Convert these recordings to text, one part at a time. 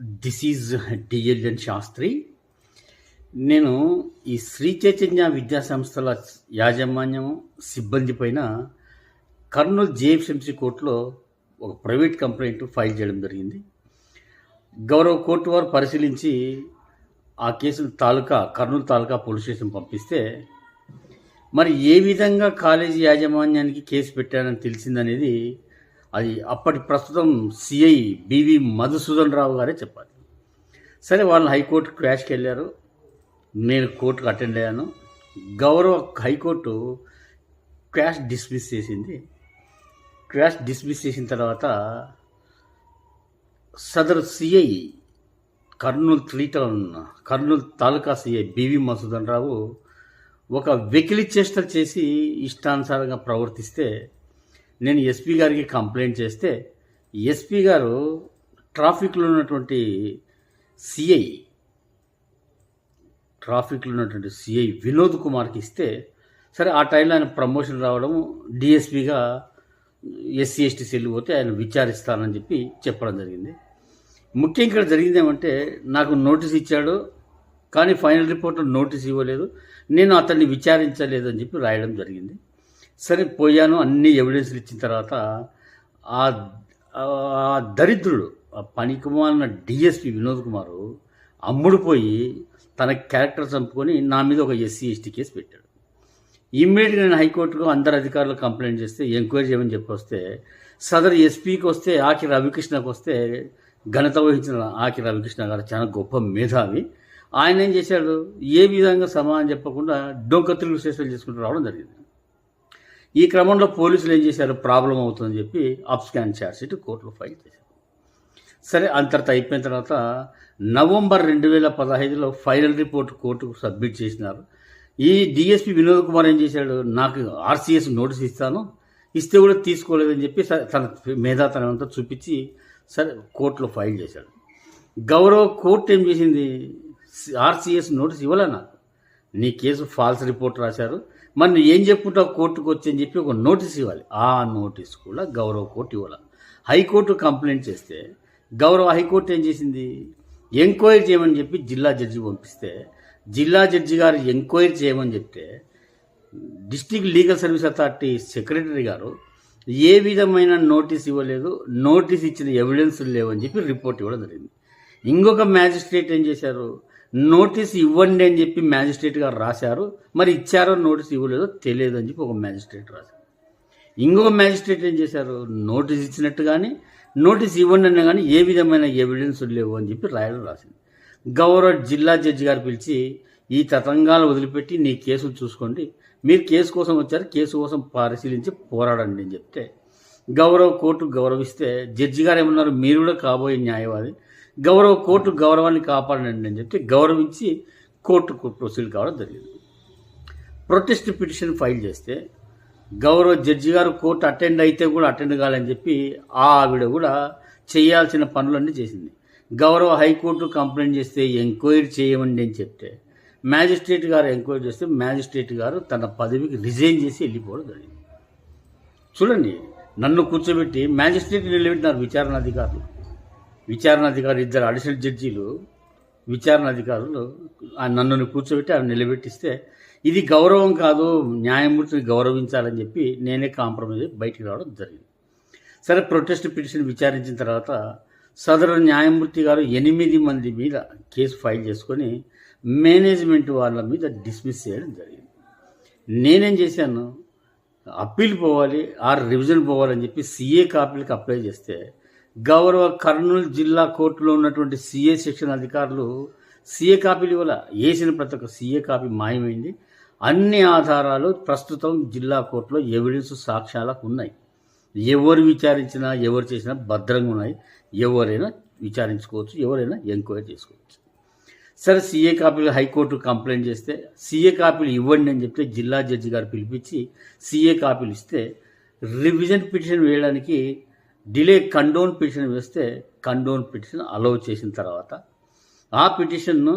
This is డిఎల్ఎన్ Sastry. నేను ఈ శ్రీ చైతన్య విద్యా సంస్థల యాజమాన్యం సిబ్బంది పైన కర్నూలు జేఎఫ్ఎంసీ కోర్టులో ఒక ప్రైవేట్ కంప్లైంట్ ఫైల్ చేయడం జరిగింది. గౌరవ కోర్టు వారు పరిశీలించి ఆ కేసును తాలూకా కర్నూలు తాలూకా పోలీస్ స్టేషన్ పంపిస్తే మరి ఏ విధంగా కాలేజీ యాజమాన్యానికి కేసు పెట్టానని తెలిసిందనేది అది అప్పటి ప్రస్తుతం సిఐ బివి మధుసూదన్ రావు గారే చెప్పాలి. సరే వాళ్ళు హైకోర్టు క్వాష్కి వెళ్ళారు. నేను కోర్టుకు అటెండ్ అయ్యాను. గౌరవ హైకోర్టు క్వాష్ డిస్మిస్ చేసింది. క్వాష్ డిస్మిస్ చేసిన తర్వాత సదరు CI Kurnool three town Kurnool taluka CI B V Masudan Rao ఒక వెకిలి చేష్టలు చేసి ఇష్టానుసారంగా ప్రవర్తిస్తే నేను ఎస్పీ గారికి కంప్లైంట్ చేస్తే ఎస్పీ గారు ట్రాఫిక్లో ఉన్నటువంటి సిఐ ట్రాఫిక్లో ఉన్నటువంటి సిఐ వినోద్ కుమార్కి ఇస్తే సరే ఆ టైంలో ఆయన ప్రమోషన్ రావడం డిఎస్పీగా ఎస్సీ ఎస్టీ సెల్ పోతే ఆయన విచారిస్తానని చెప్పి చెప్పడం జరిగింది. ముఖ్యం ఇక్కడ జరిగింది ఏమంటే నాకు నోటీస్ ఇచ్చాడు కానీ ఫైనల్ రిపోర్ట్లో నోటీస్ ఇవ్వలేదు నేను అతన్ని విచారించలేదు అని చెప్పి రాయడం జరిగింది. సరే పోయాను. అన్ని ఎవిడెన్స్లు ఇచ్చిన తర్వాత ఆ దరిద్రుడు ఆ పనికిమాలిన డిఎస్పి వినోద్ కుమారు అమ్ముడు పోయి తన క్యారెక్టర్ చంపుకొని నా మీద ఒక ఎస్సీ ఎస్టీ కేసు పెట్టాడు. ఇమ్మీడియట్గా నేను హైకోర్టుకు అందరు అధికారులు కంప్లైంట్ చేస్తే ఎంక్వైరీ చేయమని చెప్పి వస్తే సదరు ఎస్పీకి వస్తే ఆకి రవికృష్ణకు వస్తే ఘనత వహించిన ఆకి రవికృష్ణ గారు చాలా గొప్ప మేధావి. ఆయన ఏం చేశాడు? ఏ విధంగా సమాధానం చెప్పకుండా డొంక తిరుగు స్టేషన్ చేసుకుంటూ రావడం జరిగింది. ఈ క్రమంలో పోలీసులు ఏం చేశారు? ప్రాబ్లం అవుతుందని చెప్పి అప్ స్కాన్ ఛార్జ్షీట్ కోర్టులో ఫైల్ చేశారు. సరే అంతర్త అయిపోయిన తర్వాత నవంబర్ రెండు వేల పదహైదులో ఫైనల్ రిపోర్ట్ కోర్టుకు సబ్మిట్ చేసినారు. ఈ డిఎస్పి వినోద్ కుమార్ ఏం చేశాడు? నాకు ఆర్సీఎస్ నోటీస్ ఇస్తాను ఇస్తే కూడా తీసుకోలేదని చెప్పి తన మేధాతనం అంతా చూపించి సరే కోర్టులో ఫైల్ చేశాడు. గౌరవ కోర్టు ఏం చేసింది? ఆర్సీఎస్ నోటీస్ ఇవ్వలే నాకు నీ కేసు ఫాల్స్ రిపోర్ట్ రాశారు. మరి నువ్వు ఏం చెప్పుకుంటావు కోర్టుకు వచ్చి అని చెప్పి ఒక నోటీస్ ఇవ్వాలి. ఆ నోటీస్ కూడా గౌరవ కోర్టు ఇవ్వాలి. హైకోర్టు కంప్లైంట్ చేస్తే గౌరవ హైకోర్టు ఏం చేసింది? ఎంక్వైరీ చేయమని చెప్పి జిల్లా జడ్జి పంపిస్తే జిల్లా జడ్జి గారు ఎంక్వైరీ చేయమని చెప్తే district legal service authority secretary గారు ఏ విధమైన నోటీస్ ఇవ్వలేదు నోటీస్ ఇచ్చిన ఎవిడెన్స్ లేవని చెప్పి రిపోర్ట్ ఇవ్వడం జరిగింది. ఇంకొక మ్యాజిస్ట్రేట్ ఏం చేశారు? నోటీస్ ఇవ్వండి అని చెప్పి మ్యాజిస్ట్రేట్ గారు రాశారు. మరి ఇచ్చారో నోటీస్ ఇవ్వలేదో తెలియదు అని చెప్పి ఒక మ్యాజిస్ట్రేట్ రాశారు. ఇంకొక మ్యాజిస్ట్రేట్ ఏం చేశారు? నోటీస్ ఇచ్చినట్టు కానీ నోటీస్ ఇవ్వండి అన్న కానీ ఏ విధమైన ఎవిడెన్స్ లేవు అని చెప్పి రాయడం రాసింది. గౌరవ జిల్లా జడ్జి గారు పిలిచి ఈ తతంగాలు వదిలిపెట్టి నీ కేసులు చూసుకోండి. మీరు కేసు కోసం వచ్చారు కేసు కోసం పరిశీలించి పోరాడండి అని చెప్తే గౌరవ కోర్టు గౌరవిస్తే జడ్జి గారు ఏమన్నారు? మీరు కూడా కాబోయే న్యాయవాది. గౌరవ కోర్టు గౌరవాన్ని కాపాడండి అని చెప్పి గౌరవించి కోర్టుకు ప్రొసీడ్ కావడం జరిగింది. ప్రొటెస్ట్ పిటిషన్ ఫైల్ చేస్తే గౌరవ జడ్జి గారు కోర్టు అటెండ్ అయితే కూడా అటెండ్ కావాలని చెప్పి ఆ ఆవిడ కూడా చేయాల్సిన పనులన్నీ చేసింది. గౌరవ హైకోర్టు కంప్లైంట్ చేస్తే ఎంక్వైరీ చేయమండి అని చెప్తే మ్యాజిస్ట్రేట్ గారు ఎంక్వైరీ చేస్తే మ్యాజిస్ట్రేట్ గారు తన పదవికి రిజైన్ చేసి వెళ్ళిపోవడం జరిగింది. చూడండి నన్ను కూర్చోబెట్టి మ్యాజిస్ట్రేట్ నిలబెట్టినారు విచారణ అధికారులు. విచారణ అధికారులు ఇద్దరు అడిషనల్ జడ్జీలు విచారణ అధికారులు నన్ను కూర్చోబెట్టి ఆమె నిలబెట్టిస్తే ఇది గౌరవం కాదు న్యాయమూర్తిని గౌరవించాలని చెప్పి నేనే కాంప్రమైజ్ బయటికి రావడం జరిగింది. సరే ప్రొటెస్ట్ పిటిషన్ విచారించిన తర్వాత సదరు న్యాయమూర్తి గారు ఎనిమిది మంది మీద కేసు ఫైల్ చేసుకొని మేనేజ్మెంట్ వాళ్ళ మీద డిస్మిస్ చేయడం జరిగింది. నేనేం చేశాను? అప్పీల్ పోవాలి ఆర్ రివిజన్ పోవాలని చెప్పి సీఏ కాపీలకు అప్లై చేస్తే గౌరవ కర్నూలు జిల్లా కోర్టులో ఉన్నటువంటి సీఏ సెక్షన్ అధికారులు సీఏ కాపీలు ఇవ్వాల. వేసిన ప్రతి ఒక్క సీఏ కాపీ మాయమైంది. అన్ని ఆధారాలు ప్రస్తుతం జిల్లా కోర్టులో ఎవిడెన్స్ సాక్ష్యాలకు ఉన్నాయి. ఎవరు విచారించినా ఎవరు చేసినా భద్రంగా ఉన్నాయి. ఎవరైనా విచారించుకోవచ్చు ఎవరైనా ఎంక్వైరీ చేసుకోవచ్చు. సరే సీఏ కాపీలు హైకోర్టు కంప్లైంట్ చేస్తే సీఏ కాపీలు ఇవ్వండి అని చెప్తే జిల్లా జడ్జి గారు పిలిపించి సీఏ కాపీలు ఇస్తే రివిజన్ పిటిషన్ వేయడానికి డిలే కండోన్ పిటిషన్ వేస్తే కండోన్ పిటిషన్ అలౌ చేసిన తర్వాత ఆ పిటిషన్ను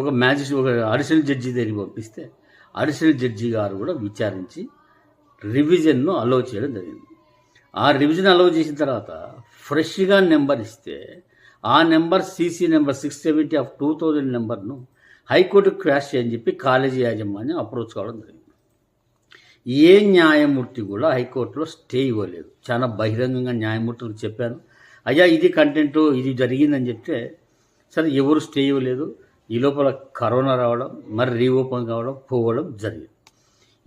ఒక మ్యాజిస్ట్రేట్ ఒక అడిషనల్ జడ్జి దగ్గరికి పంపిస్తే అడిషనల్ జడ్జి గారు కూడా విచారించి రివిజన్ను అలౌ చేయడం జరిగింది. ఆ రివిజన్ అలౌ చేసిన తర్వాత ఫ్రెష్గా నెంబర్ ఇస్తే ఆ number CC number six seventy of two thousand నెంబర్ను హైకోర్టు క్రాష్ చేయని చెప్పి కాలేజీ యాజమాన్యం అప్రోచ్ కావడం జరిగింది. ఏ న్యాయమూర్తి కూడా హైకోర్టులో స్టే ఇవ్వలేదు. చాలా బహిరంగంగా న్యాయమూర్తులకు చెప్పాను. అయ్యా ఇది కంటెంట్ ఇది జరిగిందని చెప్తే సరే ఎవరు స్టే ఇవ్వలేదు. ఈ లోపల కరోనా రావడం మరి రీఓపెన్ కావడం పోవడం జరిగింది.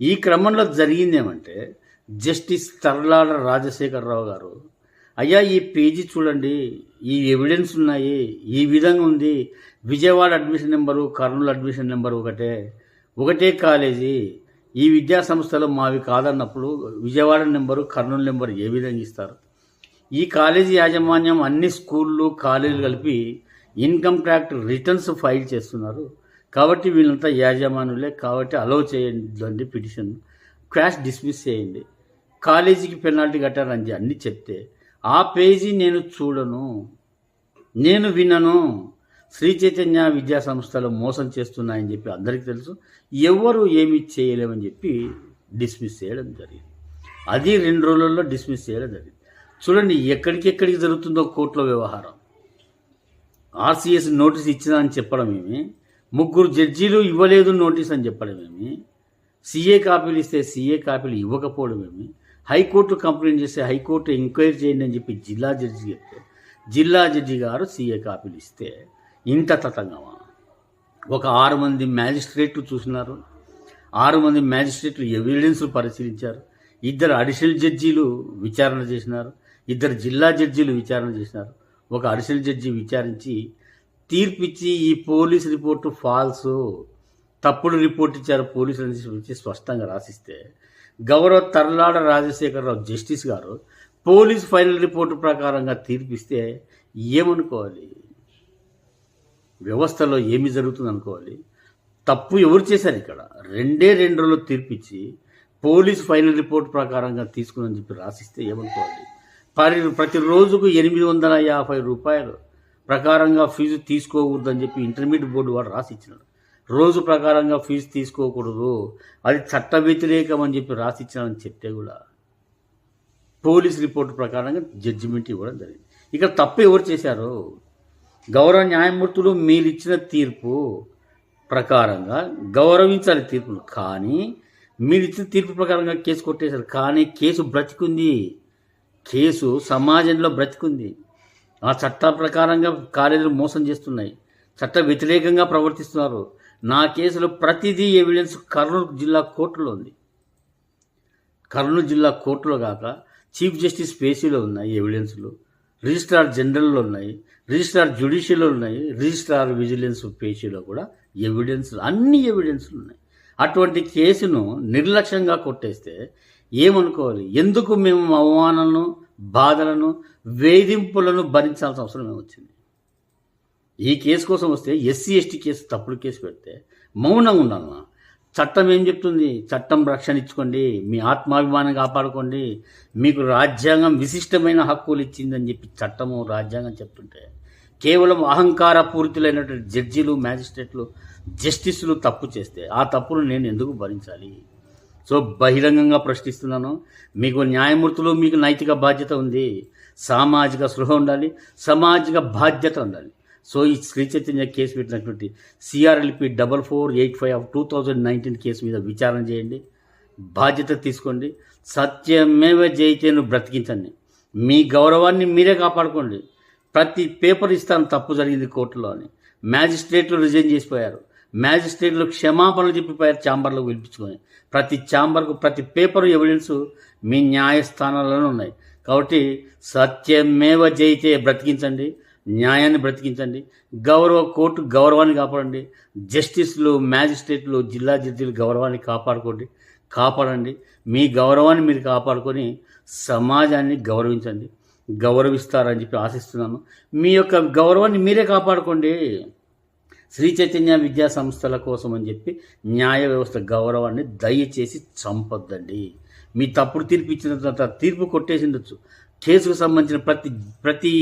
ఈ క్రమంలో జరిగింది ఏమంటే జస్టిస్ తర్లాడ రాజశేఖరరావు గారు అయ్యా ఈ పేజీ చూడండి ఈ ఎవిడెన్స్ ఉన్నాయి ఈ విధంగా ఉంది. Vijayawada admission number Kurnool admission number ఒకటే. ఒకటే కాలేజీ. ఈ విద్యా సంస్థలు మావి కాదన్నప్పుడు విజయవాడ నెంబరు కర్నూలు నెంబరు ఏ విధంగా ఇస్తారు? ఈ కాలేజీ యాజమాన్యం అన్ని స్కూళ్ళు కాలేజీలు కలిపి ఇన్కమ్ ట్యాక్స్ రిటర్న్స్ ఫైల్ చేస్తున్నారు. కాబట్టి వీళ్ళంతా యాజమానులే కాబట్టి అలౌ చేయండి పిటిషన్. క్రాష్ డిస్మిస్ చేయండి. కాలేజీకి పెనాల్టీ కట్టారని అన్ని చెప్తే ఆ పేజీ నేను చూడను నేను వినను. శ్రీ చైతన్య విద్యా సంస్థలు మోసం చేస్తున్నాయని చెప్పి అందరికీ తెలుసు. ఎవరు ఏమి చేయలేమని చెప్పి డిస్మిస్ చేయడం జరిగింది. అది రెండు రోజుల్లో డిస్మిస్ చేయడం జరిగింది. చూడండి ఎక్కడికి ఎక్కడికి జరుగుతుందో కోర్టులో వ్యవహారం. ఆర్సీఎస్ నోటీస్ ఇచ్చినా అని చెప్పడం ఏమి? ముగ్గురు జడ్జీలు ఇవ్వలేదు నోటీస్ అని చెప్పడం ఏమి? సీఏ కాపీలు ఇస్తే సీఏ కాపీలు ఇవ్వకపోవడం ఏమి? హైకోర్టు కంప్లైంట్ చేస్తే హైకోర్టు ఎంక్వైరీ చేయండి అని చెప్పి జిల్లా జడ్జి చెప్తే జిల్లా జడ్జి గారు సీఏ కాపీలు ఇస్తే ఇంత తతంగమా? ఒక ఆరు మంది మ్యాజిస్ట్రేట్లు చూసినారు. ఆరు మంది మ్యాజిస్ట్రేట్లు ఎవిడెన్స్లు పరిశీలించారు. ఇద్దరు అడిషనల్ జడ్జీలు విచారణ చేసినారు. ఇద్దరు జిల్లా జడ్జీలు విచారణ చేసినారు. ఒక అడిషనల్ జడ్జి విచారించి తీర్పిచ్చి ఈ పోలీస్ రిపోర్టు ఫాల్స్ తప్పుడు రిపోర్ట్ ఇచ్చారు పోలీసులు నుంచి స్పష్టంగా రాసిస్తే గౌరవ తర్లాడ రాజశేఖరరావు జస్టిస్ గారు పోలీస్ ఫైనల్ రిపోర్టు ప్రకారంగా తీర్పిస్తే ఏమనుకోవాలి? వ్యవస్థలో ఏమి జరుగుతుంది అనుకోవాలి. తప్పు ఎవరు చేశారు ఇక్కడ? రెండే రెండు రోజులు తీర్పిచ్చి పోలీస్ ఫైనల్ రిపోర్ట్ ప్రకారంగా తీసుకుని చెప్పి రాసిస్తే ఏమనుకోవాలి? పరి ప్రతి రోజుకు ఎనిమిది వందల యాభై రూపాయలు ప్రకారంగా ఫీజు తీసుకోకూడదని చెప్పి ఇంటర్మీడియట్ బోర్డు వాడు రాసి ఇచ్చినాడు రోజు ప్రకారంగా ఫీజు తీసుకోకూడదు. అది చట్ట వ్యతిరేకం అని చెప్పి రాసి ఇచ్చినాడని చెప్తే కూడా పోలీస్ రిపోర్ట్ ప్రకారంగా జడ్జిమెంట్ ఇవ్వడం జరిగింది. ఇక్కడ తప్పు ఎవరు చేశారు? గౌరవ న్యాయమూర్తులు మీరు ఇచ్చిన తీర్పు ప్రకారంగా గౌరవించాలి తీర్పును. కానీ మీరు ఇచ్చిన తీర్పు ప్రకారంగా కేసు కొట్టేశారు. కానీ కేసు బ్రతికుంది. కేసు సమాజంలో బ్రతికుంది. ఆ చట్ట ప్రకారంగా కాలేజీలు మోసం చేస్తున్నాయి. చట్ట వ్యతిరేకంగా ప్రవర్తిస్తున్నారు. నా కేసులో ప్రతిదీ ఎవిడెన్స్ కర్నూలు జిల్లా కోర్టులో ఉంది. కర్నూలు జిల్లా కోర్టులో కాక చీఫ్ జస్టిస్ పేసీలో ఉన్నాయి ఎవిడెన్స్లు రిజిస్ట్రార్ జనరల్లో ఉన్నాయి రిజిస్ట్రార్ జ్యుడిషియల్లో ఉన్నాయి రిజిస్ట్రార్ విజిలెన్స్ పేషీలో కూడా ఎవిడెన్స్లు అన్ని ఎవిడెన్స్లు ఉన్నాయి. అటువంటి కేసును నిర్లక్ష్యంగా కొట్టేస్తే ఏమనుకోవాలి? ఎందుకు మేము అవమానాలను బాధలను వేధింపులను భరించాల్సిన అవసరం ఏమొచ్చింది? ఈ కేసు కోసం వస్తే ఎస్సీ ఎస్టీ కేసు తప్పుడు కేసు పెడితే మౌనంగా ఉండాలన్నా చట్టం ఏం చెప్తుంది? చట్టం రక్షణ ఇచ్చుకోండి మీ ఆత్మాభిమానం కాపాడుకోండి మీకు రాజ్యాంగం విశిష్టమైన హక్కులు ఇచ్చిందని చెప్పి చట్టము రాజ్యాంగం చెప్తుంటే కేవలం అహంకార పూరితులైనటువంటి జడ్జీలు మ్యాజిస్ట్రేట్లు జస్టిస్లు తప్పు చేస్తే ఆ తప్పును నేను ఎందుకు భరించాలి? సో బహిరంగంగా ప్రశ్నిస్తున్నాను. మీకు న్యాయమూర్తులు మీకు నైతిక బాధ్యత ఉంది. సామాజిక సృహ ఉండాలి. సామాజిక బాధ్యత ఉండాలి. సో ఈ శ్రీ చైతన్య కేసు పెట్టినటువంటి CRLP double four eight five of two thousand nineteen case మీద విచారణ చేయండి. బాధ్యత తీసుకోండి. సత్యమేవ జయితేను బ్రతికించండి. మీ గౌరవాన్ని మీరే కాపాడుకోండి. ప్రతి పేపర్ ఇస్తాను తప్పు జరిగింది కోర్టులో అని. మ్యాజిస్ట్రేట్లు రిజైన్ చేసిపోయారు. మ్యాజిస్ట్రేట్లు క్షమాపణలు చెప్పిపోయారు ఛాంబర్లో పిలిపించుకొని. ప్రతి ఛాంబర్కు ప్రతి పేపర్ ఎవిడెన్స్ మీ న్యాయస్థానాల్లోనే ఉన్నాయి. కాబట్టి సత్యమేవ జయితే బ్రతికించండి. న్యాయాన్ని బ్రతికించండి. గౌరవ కోర్టు గౌరవాన్ని కాపాడండి. జస్టిస్లు మ్యాజిస్ట్రేట్లు జిల్లా జడ్జీలు గౌరవాన్ని కాపాడుకోండి. కాపాడండి. మీ గౌరవాన్ని మీరు కాపాడుకొని సమాజాన్ని గౌరవించండి. గౌరవిస్తారని చెప్పి ఆశిస్తున్నాను మీ యొక్క గౌరవాన్ని మీరే కాపాడుకోండి. శ్రీ చైతన్య విద్యా సంస్థల కోసం అని చెప్పి న్యాయ వ్యవస్థ గౌరవాన్ని దయచేసి చంపొద్దండి. మీ తప్పుడు తీర్పు ఇచ్చిన తర్వాత తీర్పు కొట్టేసి ఉండొచ్చు. కేసుకు సంబంధించిన ప్రతి ప్రతి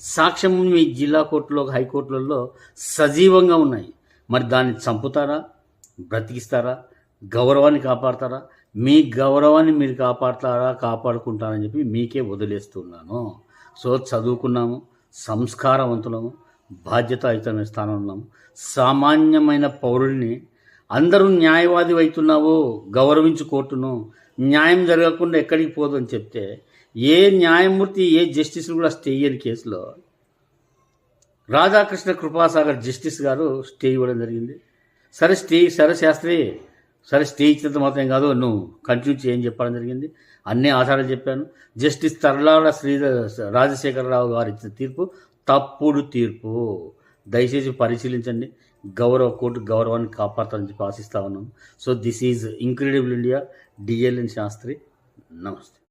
సాక్ష్యం మీ జిల్లా కోర్టులో హైకోర్టులలో సజీవంగా ఉన్నాయి. మరి దాన్ని చంపుతారా? బ్రతికిస్తారా? గౌరవాన్ని కాపాడతారా? మీ గౌరవాన్ని మీరు కాపాడతారా కాపాడుకుంటారని చెప్పి మీకే వదిలేస్తున్నాను. సో చదువుకున్నాము సంస్కారవంతులము బాధ్యతాయుతమైన స్థానంలో ఉన్నాము. సామాన్యమైన పౌరుల్ని అందరూ న్యాయవాది అవుతున్నావో గౌరవించు కోర్టును. న్యాయం జరగకుండా ఎక్కడికి పోదు అని చెప్తే ఏ న్యాయమూర్తి ఏ జస్టిస్ కూడా స్టే ఇయ్యని కేసులో రాధాకృష్ణ కృపాసాగర్ జస్టిస్ గారు స్టే ఇవ్వడం జరిగింది. సరే స్టే సరే శాస్త్రి సరే స్టే ఇచ్చినంత మాత్రం కాదు నువ్వు కంటిన్యూ చేయని చెప్పడం జరిగింది. అన్ని ఆధారాలు చెప్పాను. జస్టిస్ తరలాడ శ్రీధర్ రాజశేఖరరావు గారు ఇచ్చిన తీర్పు తప్పుడు తీర్పు. దయచేసి పరిశీలించండి. గౌరవ కోర్టు గౌరవాన్ని కాపాడతానని చెప్పి ఆశిస్తా ఉన్నాను. So this is incredible India DLN Shastri నమస్తే.